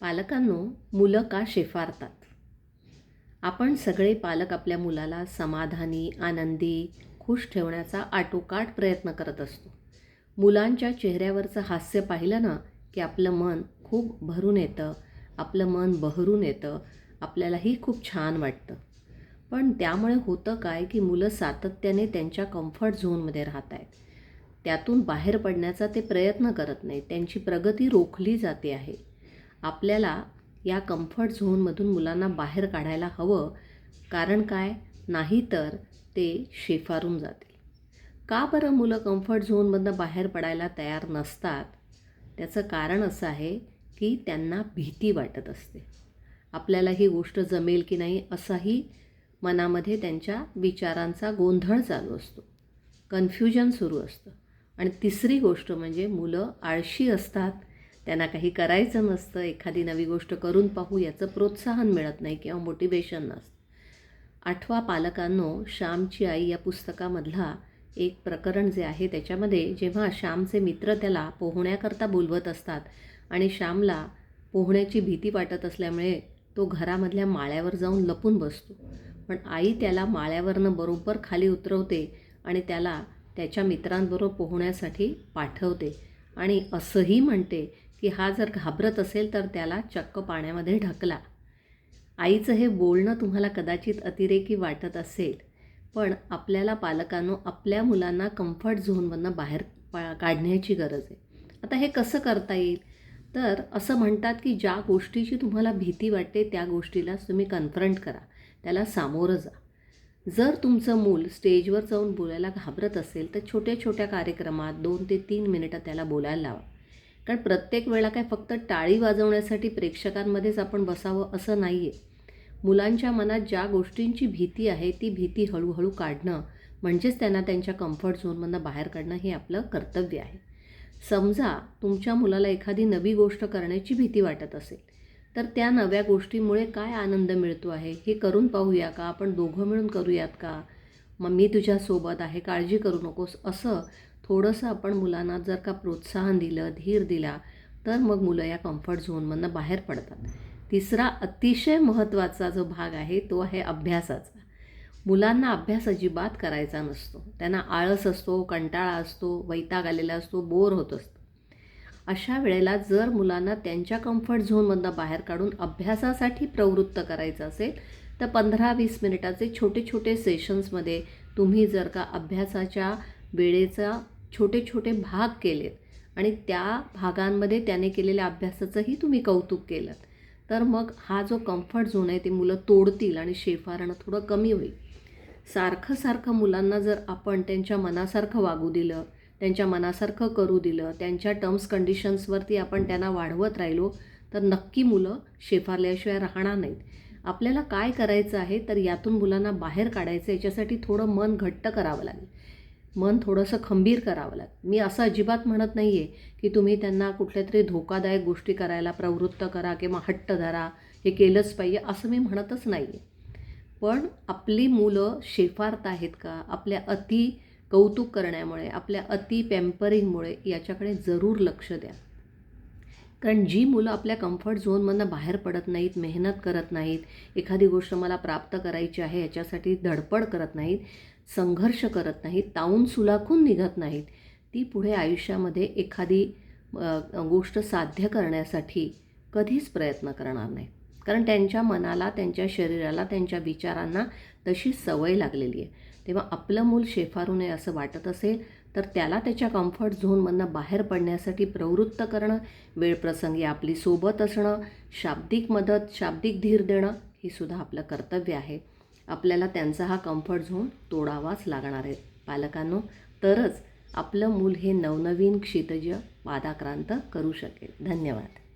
पालकांनो मुलं का शेफारतात? आपण सगळे पालक आपल्या मुलाला समाधानी आनंदी खुश ठेवण्याचा आटोकाट प्रयत्न करत असतो. मुलांच्या चेहऱ्यावरचं हास्य पाहिलं ना की आपलं मन खूप भरून येतं आपलं मन बहरून येतं आपल्यालाही खूप छान वाटतं. पण त्यामुळे होतं काय की मुलं सातत्याने त्यांच्या कम्फर्ट झोनमध्ये राहत आहेत त्यातून बाहेर पडण्याचा ते प्रयत्न करत नाहीत. त्यांची प्रगती रोखली जाते आहे. आपल्याला या कम्फर्ट झोनमधून मुलांना बाहेर काढायला हवं. कारण काय? नाही तर ते शेफारून जातील. का बरं मुलं कम्फर्ट झोनमधनं बाहेर पडायला तयार नसतात? त्याचं कारण असं आहे की त्यांना भीती वाटत असते. आपल्याला ही गोष्ट जमेल की नाही असाही मनामध्ये त्यांच्या विचारांचा गोंधळ चालू असतो. कन्फ्युजन सुरू असतं. आणि तिसरी गोष्ट म्हणजे मुलं आळशी असतात. त्यांना काही करायचं नसतं एखादी नवी गोष्ट करून पाहू याचं प्रोत्साहन मिळत नाही किंवा मोटिवेशन नसतं. आठवा पालकांनो श्यामची आई या पुस्तकामधला एक प्रकरण जे आहे त्याच्यामध्ये जेव्हा श्यामचे मित्र त्याला पोहण्याकरता बोलवत असतात आणि श्यामला पोहण्याची भीती वाटत असल्यामुळे तो घरामधल्या माळ्यावर जाऊन लपून बसतो. पण आई त्याला माळ्यावरनं बरोबर खाली उतरवते आणि त्याला त्याच्या मित्रांबरोबर पोहण्यासाठी पाठवते आणि असंही म्हणते की हा जर घाबरत असेल तर त्याला चक्क पाण्यामध्ये ढकला. आईचं हे बोलणं तुम्हाला कदाचित अतिरेकी वाटत असेल पण आपल्याला पालकांनो आपल्या मुलांना कम्फर्ट झोनमधनं बाहेर पा काढण्याची गरज आहे. आता हे कसं करता येईल? तर असं म्हणतात की ज्या गोष्टीची तुम्हाला भीती वाटते त्या गोष्टीलाच तुम्ही कन्फ्रंट करा. त्याला सामोरं जा. जर तुमचं मूल स्टेजवर जाऊन बोलायला घाबरत असेल तर छोट्या छोट्या कार्यक्रमात दोन ते तीन मिनिटं त्याला बोलायला लावा. कारण प्रत्येक वेळा काय फक्त टाळी वाजवण्यासाठी प्रेक्षकांमध्येच आपण बसावं असं नाही आहे मुलांच्या मनात ज्या गोष्टींची भीती आहे ती भीती हळूहळू काढणं म्हणजेच त्यांना त्यांच्या कम्फर्ट झोनमधनं बाहेर काढणं हे आपलं कर्तव्य आहे. समजा तुमच्या मुलाला एखादी नवी गोष्ट करण्याची भीती वाटत असेल तर त्या नव्या गोष्टीमुळे काय आनंद मिळतो आहे? हे करून पाहूया का? आपण दोघं मिळून करूयात का? मग मी तुझ्यासोबत आहे काळजी करू नकोस असं थोडंसं आपण मुलांना जर का प्रोत्साहन दिलं धीर दिला तर मग मुलं या कम्फर्ट झोनमधनं बाहेर पडतात. तिसरा अतिशय महत्त्वाचा जो भाग आहे तो आहे अभ्यासाचा. मुलांना अभ्यास अजिबात करायचा नसतो. त्यांना आळस असतो कंटाळा असतो वैताग आलेला असतो बोर होत असतो. अशा वेळेला जर मुलांना त्यांच्या कम्फर्ट झोनमधनं बाहेर काढून अभ्यासासाठी प्रवृत्त करायचं असेल तर पंधरा वीस मिनिटाचे छोटे छोटे सेशन्समध्ये तुम्ही जर का अभ्यासाच्या वेळेचा छोटे छोटे भाग केलेत आणि त्या भागांमध्ये त्याने केलेल्या अभ्यासाचंही तुम्ही कौतुक केलं तर मग हा जो कम्फर्ट झोन आहे ते मुलं तोडतील आणि शेफारणं थोडं कमी होईल. सारखं सारखं मुलांना जर आपण त्यांच्या मनासारखं वागू दिलं त्यांच्या मनासारखं करू दिलं त्यांच्या टर्म्स कंडिशन्सवरती आपण त्यांना वाढवत राहिलो तर नक्की मुलं शेफारल्याशिवाय राहणार नाहीत. आपल्याला काय करायचं आहे तर यातून मुलांना बाहेर काढायचं याच्यासाठी थोडं मन घट्ट करावं लागेल. मन थोडंसं खंबीर करावं लागेल. मी असं अजिबात म्हणत नाही आहे की तुम्ही त्यांना कुठल्या तरी धोकादायक गोष्टी करायला प्रवृत्त करा किंवा हट्ट धरा हे केलंच पाहिजे असं मी म्हणतच नाही आहे पण आपली मुलं शेफारत आहेत का? आपल्या अति कौतुक करण्यामुळे आपल्या अति पॅम्परिंगमुळे याच्याकडे जरूर लक्ष द्या. कारण जी मुलं आपल्या कम्फर्ट झोनमधनं बाहेर पडत नाहीत मेहनत करत नाहीत एखादी गोष्ट मला प्राप्त करायची आहे याच्यासाठी धडपड करत नाहीत संघर्ष करत नाहीत ताऊन सुलाखून निघत नाहीत ती पुढे आयुष्यामध्ये एखादी गोष्ट साध्य करण्यासाठी कधीच प्रयत्न करणार नाही. कारण त्यांच्या मनाला त्यांच्या शरीराला त्यांच्या विचारांना तशी सवय लागलेली आहे. तेव्हा आपलं मूल शेफारू नये असं वाटत असेल तर त्याला त्याच्या कम्फर्ट झोनमधनं बाहेर पडण्यासाठी प्रवृत्त करणं वेळप्रसंगी आपली सोबत असणं शाब्दिक मदत शाब्दिक धीर देणं हे सुद्धा आपलं कर्तव्य आहे. आपल्याला त्यांचा हा कम्फर्ट झोन तोडावाच लागणार आहे. पालकांनो तरच आपलं मूल हे नवनवीन क्षितज पादाक्रांत करू शकेल. धन्यवाद.